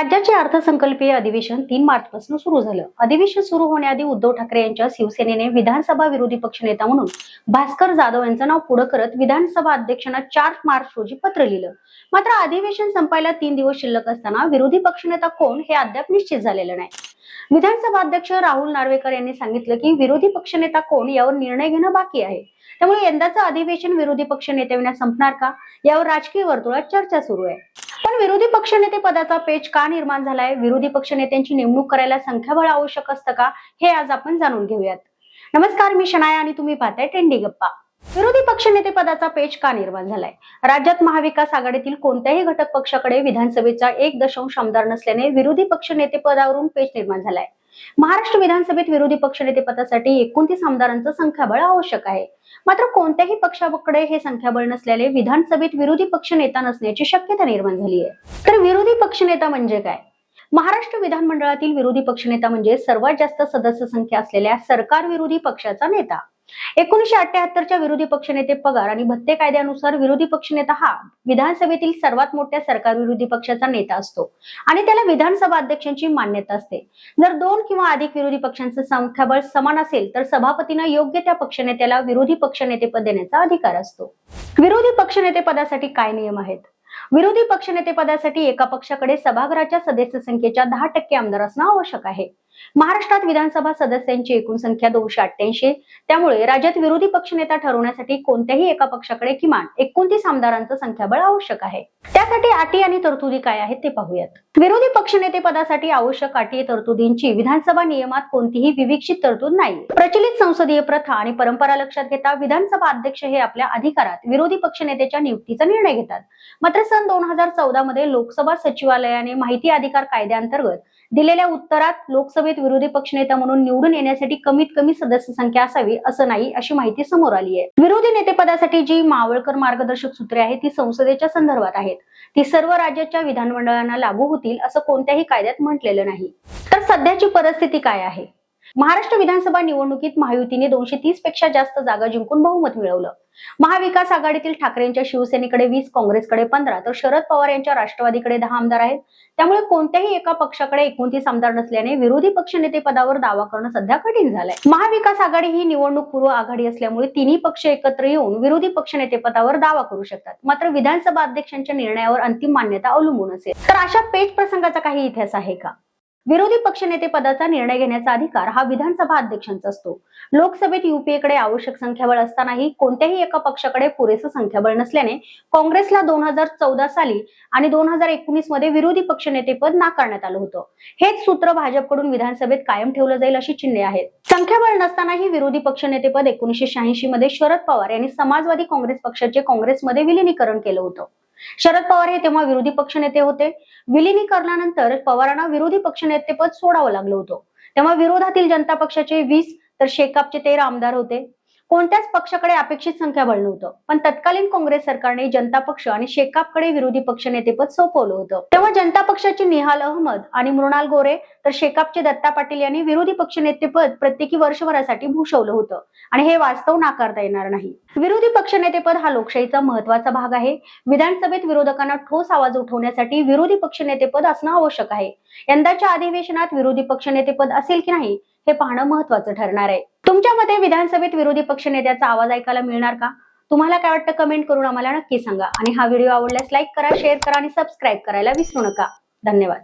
राज्याचे अर्थसंकल्पीय अधिवेशन तीन मार्च पासून सुरू झालं. अधिवेशन सुरू होण्याआधी उद्धव ठाकरे यांच्या शिवसेनेने विधानसभा विरोधी पक्षनेता म्हणून भास्कर जाधव यांचं नाव पुढे करत विधानसभा अध्यक्षांना चार मार्च रोजी पत्र लिहिलं. मात्र अधिवेशन संपायला तीन दिवस शिल्लक असताना विरोधी पक्षनेता कोण हे अद्याप निश्चित झालेलं नाही. विधानसभा अध्यक्ष राहुल नार्वेकर यांनी सांगितलं की विरोधी पक्षनेता कोण यावर निर्णय घेणं बाकी आहे. त्यामुळे यंदाचं अधिवेशन विरोधी पक्ष नेत्यांना संपणार का? यावर राजकीय वर्तुळात चर्चा सुरू आहे. पण विरोधी पक्षनेते पदाचा पेच का निर्माण झालाय? विरोधी पक्षनेत्यांची नेमणूक करायला संख्याबळ आवश्यक असतं का? हे आज आपण जाणून घेऊयात. नमस्कार मी शनाया आणि तुम्ही पाहताय ट्रेंडी गप्पा. विरोधी पक्षनेते पदाचा पेच का निर्माण झालाय? राज्यात महाविकास आघाडीतील कोणत्याही घटक पक्षाकडे विधानसभेचा एक दशांश आमदार नसल्याने विरोधी पक्षनेते पदावरून पेच निर्माण झालाय. महाराष्ट्र विधानसभेत विरोधी पक्षनेते पदासाठी एकोणतीस आमदारांचं संख्याबळ आवश्यक आहे. मात्र कोणत्याही पक्षाकडे हे संख्याबळ नसल्याने विधानसभेत विरोधी पक्षनेता नसण्याची शक्यता निर्माण झाली आहे तर विरोधी पक्षनेता म्हणजे काय? महाराष्ट्र विधानमंडळातील विरोधी पक्षनेता म्हणजे सर्वात जास्त सदस्य संख्या असलेल्या सरकार विरोधी पक्षाचा नेता. एकोणीशे अठ्याहत्तरच्या विरोधी पक्षनेते पगार आणि भत्ते कायद्यानुसार विरोधी पक्षनेता हा विधानसभेतील सर्वात मोठ्या सरकार विरोधी पक्षाचा नेता असतो आणि त्याला विधानसभा अध्यक्षांची मान्यता असते. जर दोन किंवा अधिक विरोधी पक्षांचं संख्याबळ समान असेल तर सभापतीनं योग्य त्या पक्षनेत्याला विरोधी पक्षनेतेपद देण्याचा अधिकार असतो. विरोधी पक्षनेते पदासाठी काय नियम आहेत? विरोधी पक्षनेते पदासाठी एका पक्षाकडे सभागृहाच्या सदस्य संख्येच्या दहा टक्के आमदार असणं आवश्यक आहे. महाराष्ट्रात विधानसभा सदस्यांची एकूण संख्या दोनशे अठ्ठ्याऐंशी त्यामुळे राज्यात विरोधी पक्षनेता ठरवण्यासाठी कोणत्याही एका पक्षाकडे किमान एकोणतीस आमदारांचं संख्याबळ आवश्यक आहे. त्यासाठी अटी आणि तरतुदी काय आहेत ते पाहूयात. विरोधी पक्षनेते पदासाठी आवश्यक अटी तरतुदींची विधानसभा नियमात कोणतीही विविक्षित तरतूद नाही. प्रचलित संसदीय प्रथा आणि परंपरा लक्षात घेता विधानसभा अध्यक्ष हे आपल्या अधिकारात विरोधी पक्षनेत्याच्या नियुक्तीचा निर्णय घेतात. मात्र सन दोन हजार चौदा मध्ये लोकसभा सचिवालयाने माहिती अधिकार कायद्याअंतर्गत दिलेल्या उत्तरात लोकसभेत विरोधी पक्षनेता म्हणून निवडून येण्यासाठी कमीत कमी सदस्य संख्या असावी असं नाही अशी माहिती समोर आली आहे. विरोधी नेतेपदासाठी जी मावळकर मार्गदर्शक सूत्रे आहेत ती संसदेच्या संदर्भात आहेत. ती सर्व राज्याच्या विधानमंडळांना लागू होतील असं कोणत्याही कायद्यात म्हटलेलं नाही. तर सध्याची परिस्थिती काय आहे? महाराष्ट्र विधानसभा निवडणुकीत महायुतीने दोनशे तीसपेक्षा जास्त जागा जिंकून बहुमत मिळवलं. महाविकास आघाडीतील ठाकरेंच्या शिवसेनेकडे वीस काँग्रेसकडे पंधरा तर शरद पवार यांच्या राष्ट्रवादीकडे दहा आमदार आहेत. त्यामुळे कोणत्याही एका पक्षाकडे एकोणतीस आमदार नसल्याने विरोधी पक्षनेते पदावर दावा करणं सध्या कठीण झालंय. महाविकास आघाडी ही निवडणूक पूर्व आघाडी असल्यामुळे तिन्ही पक्ष एकत्र येऊन विरोधी पक्षनेते पदावर दावा करू शकतात. मात्र विधानसभा अध्यक्षांच्या निर्णयावर अंतिम मान्यता अवलंबून असेल. तर अशा पेच प्रसंगाचा काही इतिहास आहे का? विरोधी पक्षनेते पदाचा निर्णय घेण्याचा अधिकार हा विधानसभा अध्यक्षांचा असतो. लोकसभेत युपीएकडे आवश्यक संख्याबळ असतानाही कोणत्याही एका पक्षाकडे पुरेसं संख्याबळ नसल्याने काँग्रेसला दोन हजार चौदा साली आणि दोन हजार एकोणीसमध्ये विरोधी पक्षनेतेपद नाकारण्यात आलं होतं. हेच सूत्र भाजपकडून विधानसभेत कायम ठेवलं जाईल अशी चिन्हे आहेत. संख्याबळ नसतानाही विरोधी पक्षनेतेपद एकोणीसशे शहाऐंशी मध्ये शरद पवार यांनी समाजवादी काँग्रेस पक्षाचे काँग्रेसमध्ये विलिनीकरण केलं होतं. शरद पवार हे तेव्हा विरोधी पक्षनेते होते. विलिनीकरणानंतर पवारांना विरोधी पक्षनेतेपद सोडावं लागलं होतं. तेव्हा विरोधातील जनता पक्षाचे वीस तर शेकापचे तेरा आमदार होते. कोणत्याच पक्षाकडे अपेक्षित संख्याबळ नव्हतं. पण तत्कालीन काँग्रेस सरकारने जनता पक्ष आणि शेकापकडे विरोधी पक्षनेतेपद सोपवलं होतं. तेव्हा जनता पक्षाचे निहाल अहमद आणि मृणाल गोरे तर शेकापचे दत्ता पाटील यांनी विरोधी पक्षनेतेपद प्रत्येकी वर्षभरासाठी भूषवलं होतं. आणि हे वास्तव नाकारता येणार नाही. विरोधी पक्षनेतेपद हा लोकशाहीचा महत्त्वाचा भाग आहे. विधानसभेत विरोधकांना ठोस आवाज उठवण्यासाठी विरोधी पक्षनेतेपद असणं आवश्यक आहे. यंदाच्या अधिवेशनात विरोधी पक्षनेतेपद असेल की नाही हे पाहणं महत्वाचं ठरणार आहे. तुमच्या मते विधानसभेत विरोधी पक्षनेत्याचा आवाज ऐकायला मिळणार का? तुम्हाला काय वाटतं कमेंट करून आम्हाला नक्की सांगा. आणि हा व्हिडिओ आवडल्यास लाईक करा शेअर करा आणि सबस्क्राईब करायला विसरू नका. धन्यवाद.